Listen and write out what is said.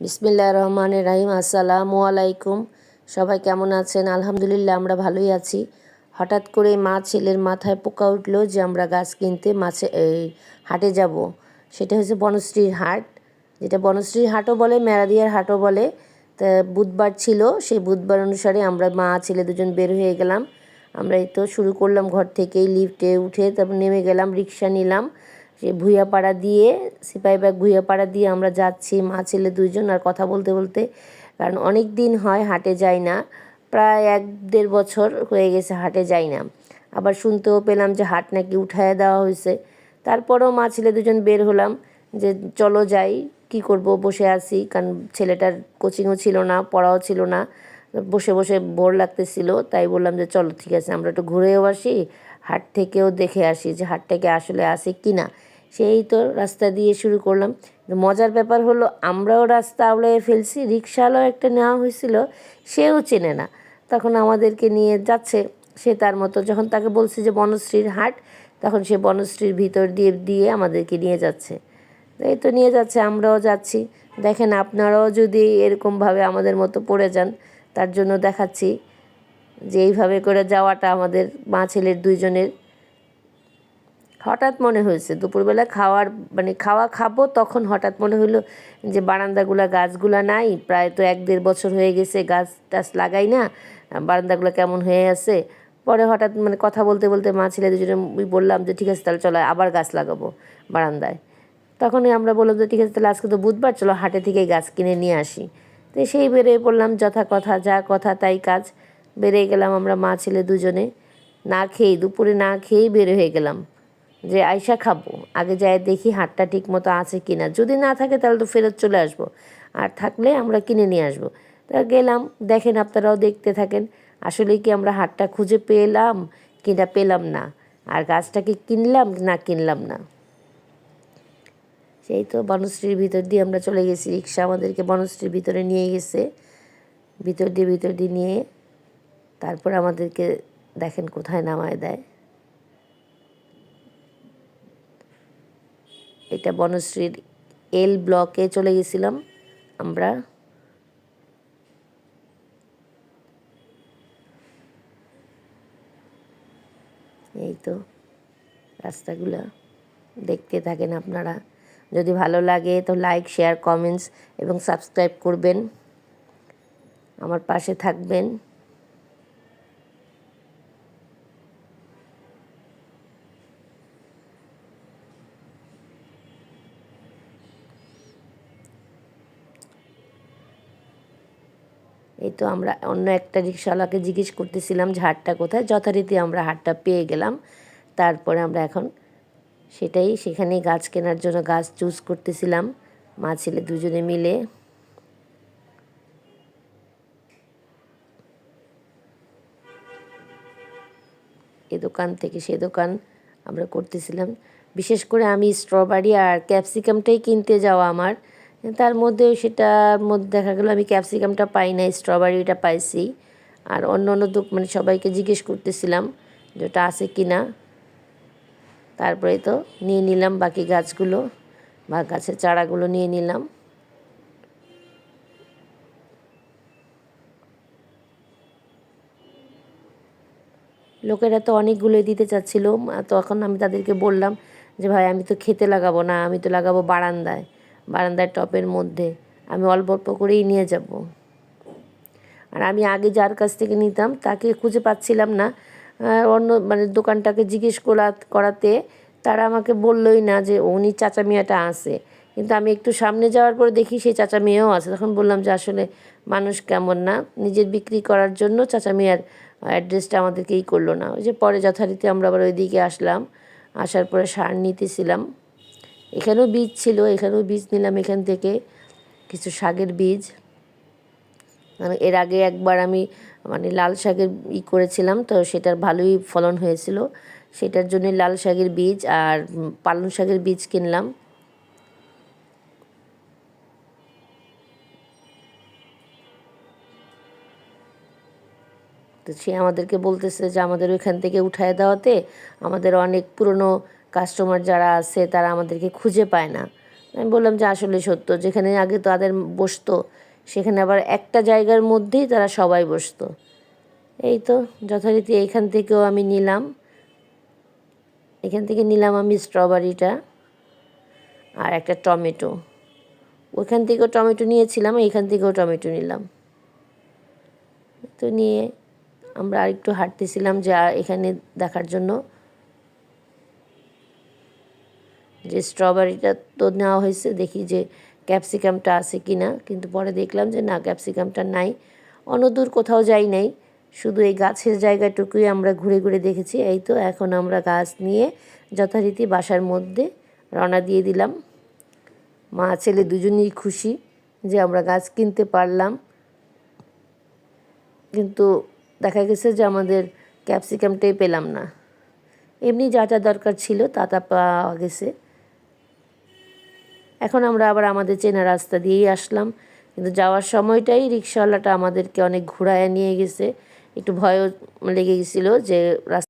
বিসমিল্লা রহমান রাহিম। আসসালামু আলাইকুম সবাই কেমন আছেন? আলহামদুলিল্লাহ, আমরা ভালোই আছি। হঠাৎ করে মা ছেলের মাথায় পোকা উঠল যে আমরা গাছ কিনতে মাছে, এই, হাটে যাব। সেটা হচ্ছে বনশ্রীর হাট। যেটা বনশ্রীর হাটও বলে মেরাদিয়ার হাটও বলে। তা বুধবার ছিল, সেই বুধবার অনুসারে আমরা মা, ছেলে দুজন বের হয়ে গেলাম। আমরা এই তো শুরু করলাম ঘর থেকেই, লিফটে উঠে তারপর নেমে গেলাম, রিক্সা নিলাম। সে ভুইয়াপাড়া দিয়ে, সিপাহীবাগ ভুইয়াপাড়া দিয়ে আমরা যাচ্ছি, মা, ছেলে দুইজন আর কথা বলতে বলতে। কারণ অনেক দিন হয় হাটে যাই না, প্রায় এক দেড় বছর হয়ে গেছে হাটে যাই না। আবার শুনতেও পেলাম যে হাট নাকি উঠায় দেওয়া হয়েছে। তারপরেও মা, ছেলে দুজন বের হলাম যে চলো যাই, কি করব, বসে আছি। কারণ ছেলেটার কোচিংও ছিল না, পড়াও ছিল না, বসে বসে বোর লাগতেছিল। তাই বললাম যে চলো ঠিক আছে, আমরা একটু ঘুরেও আসি, হাট থেকেও দেখে আসি যে হাটটাকে আসলে আসে কি না সেই তো রাস্তা দিয়ে শুরু করলাম। মজার ব্যাপার হলো, আমরাও রাস্তা আওড়াইয়ে ফেলছি রিক্সাওয়ালাও একটা নেওয়া হয়েছিল, সেও চেনে না। তখন আমাদেরকে নিয়ে যাচ্ছে, সে তার মতো, যখন তাকে বলছি যে বনশ্রীর হাট, তখন সে বনশ্রীর ভিতর দিয়ে দিয়ে আমাদেরকে নিয়ে যাচ্ছে। এই তো নিয়ে যাচ্ছে, আমরাও যাচ্ছি। দেখেন, আপনারাও যদি এরকমভাবে আমাদের মতো পড়ে যান, তার জন্য দেখাচ্ছি যে এইভাবে করে যাওয়াটা আমাদের মা ছেলের দুইজনের হঠাৎ মনে হয়েছে, দুপুরবেলা খাওয়ার মানে খাওয়া খাব, তখন হঠাৎ মনে হলো যে বারান্দাগুলা, গাছগুলা নাই, প্রায় তো এক দেড় বছর হয়ে গেছে, গাছ টাছ লাগাই না, বারান্দাগুলো কেমন হয়ে আছে। পরে হঠাৎ মানে কথা বলতে বলতে মা ছেলে দুজনে বললাম যে, ঠিক আছে, তাহলে চলো আবার গাছ লাগাবো বারান্দায়। তখনই আমরা বললাম যে, ঠিক আছে, তাহলে আজকে তো বুধবার, চলো হাটে থেকে গাছ কিনে নিয়ে আসি। তো সেই বেরিয়ে পড়লাম যথা কথা যা কথা, তাই কাজ। বেরিয়ে গেলাম আমরা মা ছেলে দুজনে, না খেয়েই, দুপুরে না খেয়েই বের হয়ে গেলাম। যে আয়সা খাব, আগে যাই দেখি হাটটা ঠিক মতো আছে কি না যদি না থাকে তাহলে তো ফেরত চলে আসব। আর থাকলে আমরা কিনে নিয়ে আসব। তা গেলাম, দেখেন আপনারাও দেখতে থাকেন, আসলে কি আমরা হাটটা খুঁজে পেলাম কিনা পেলাম না? আর গাছটাকে কিনলাম না কিনলাম না? সেই তো বনশ্রীর ভিতর দিয়ে আমরা চলে গেছি। রিক্সা আমাদেরকে বনশ্রীর ভিতরে নিয়ে গেছে। ভিতর দিয়ে ভিতর দিয়ে নিয়ে তারপর আমাদেরকে দেখেন কোথায় নামায় দেয়। এটা বনশ্রীর এল ব্লকে চলে গেছিলাম আমরা। এই তো রাস্তাগুলো দেখতে থাকেন আপনারা। যদি ভালো লাগে তো লাইক শেয়ার কমেন্টস এবং সাবস্ক্রাইব করবেন। আমার পাশে থাকবেন। এই তো আমরা অন্য একটা রিক্সাওয়ালাকে জিজ্ঞেস করতেছিলাম যে হাটটা কোথায়? যথারীতি আমরা হাটটা পেয়ে গেলাম। তারপরে আমরা এখন সেটাই সেখানে গাছ কেনার জন্য গাছ চুজ করতেছিলাম। মা ছেলে দুজনে মিলে। এ দোকান থেকে সে দোকান আমরা করতেছিলাম। বিশেষ করে আমি স্ট্রবেরি আর ক্যাপসিকামটাই কিনতে যাওয়া আমার। তার মধ্যেও সেটার মধ্যে দেখা গেলো, আমি ক্যাপসিকামটা পাই না স্ট্রবেরিটা পাইছি। আর অন্য অন্য দু মানে সবাইকে জিজ্ঞেস করতেছিলাম যে ওটা আছে কি না তারপরে তো নিয়ে নিলাম বাকি গাছগুলো, বা গাছের চারাগুলো নিয়ে নিলাম। লোকেরা তো অনেকগুলোই দিতে চাচ্ছিল। তখন আমি তাদেরকে বললাম যে, ভাই, আমি তো খেতে লাগাবো না, আমি তো লাগাবো বারান্দায়। বারান্দার টপের মধ্যে, আমি অল্প অল্প করেই নিয়ে যাব। আর আমি আগে যার কাছ থেকে নিতাম, তাকে খুঁজে পাচ্ছিলাম না। অন্য মানে দোকানটাকে জিজ্ঞেস করা, করাতে তারা আমাকে বললোই না যে উনি চাচা মিয়াটা আছে। কিন্তু আমি একটু সামনে যাওয়ার পরে দেখি সেই চাচা মেয়েও আছে। তখন বললাম যে, আসলে মানুষ কেমন না? নিজের বিক্রি করার জন্য চাচা মিয়ার অ্যাড্রেসটা আমাদেরকেই করল না। ওই যে পরে যথারীতি আমরা আবার ওইদিকে আসলাম। আসার পরে সার নিতেছিলাম। এখানেও বীজ ছিল, এখানেও বীজ নিলাম এখান থেকে, কিছু শাকের বীজ। এর আগে একবার আমি মানে লাল শাকের ই করেছিলাম, তো সেটার ভালোই ফলন হয়েছিল। সেটার জন্য লাল শাকের বীজ আর পালং শাকের বীজ কিনলাম। তো সে আমাদেরকে বলতেছে যে, আমাদের ওইখান থেকে উঠায় দেওয়াতে আমাদের অনেক পুরনো কাস্টমার যারা আছে, তারা আমাদেরকে খুঁজে পায় না। আমি বললাম যে, আসলে সত্য, যেখানে আগে তাদের বসতো, সেখানে আবার একটা জায়গার মধ্যেই তারা সবাই বসতো। এই তো, যথারীতি এইখান থেকেও আমি নিলাম। এখান থেকে নিলাম আমি স্ট্রবেরিটা আর একটা টমেটো। ওইখান থেকেও টমেটো নিয়েছিলাম এইখান থেকেও টমেটো নিলাম। তো নিয়ে আমরা আরেকটু হাঁটতেছিলাম যে এখানে দেখার জন্য। যে স্ট্রবেরিটা তো নেওয়া হয়েছে, দেখি যে ক্যাপসিকামটা আছে কি না কিন্তু পরে দেখলাম যে না ক্যাপসিকামটা নাই। অন্যদূর কোথাও যাই নাই। শুধু এই গাছের জায়গাটুকুই আমরা ঘুরে ঘুরে দেখেছি। এই তো এখন আমরা গাছ নিয়ে যথারীতি বাসার মধ্যে রওনা দিয়ে দিলাম। মা, ছেলে দুজনেই খুশি যে আমরা গাছ কিনতে পারলাম। কিন্তু দেখা গেছে যে আমাদের ক্যাপসিকামটাই পেলাম না। এমনি যা যা দরকার ছিল তা তা পাওয়া গেছে। এখন আমরা আবার আমাদের চেনা রাস্তা দিয়েই আসলাম। কিন্তু যাওয়ার সময়টাই রিক্সাওয়ালাটা আমাদেরকে অনেক ঘুরায় নিয়ে গেছে। একটু ভয়ও লেগে গেছিল যে রাস্তা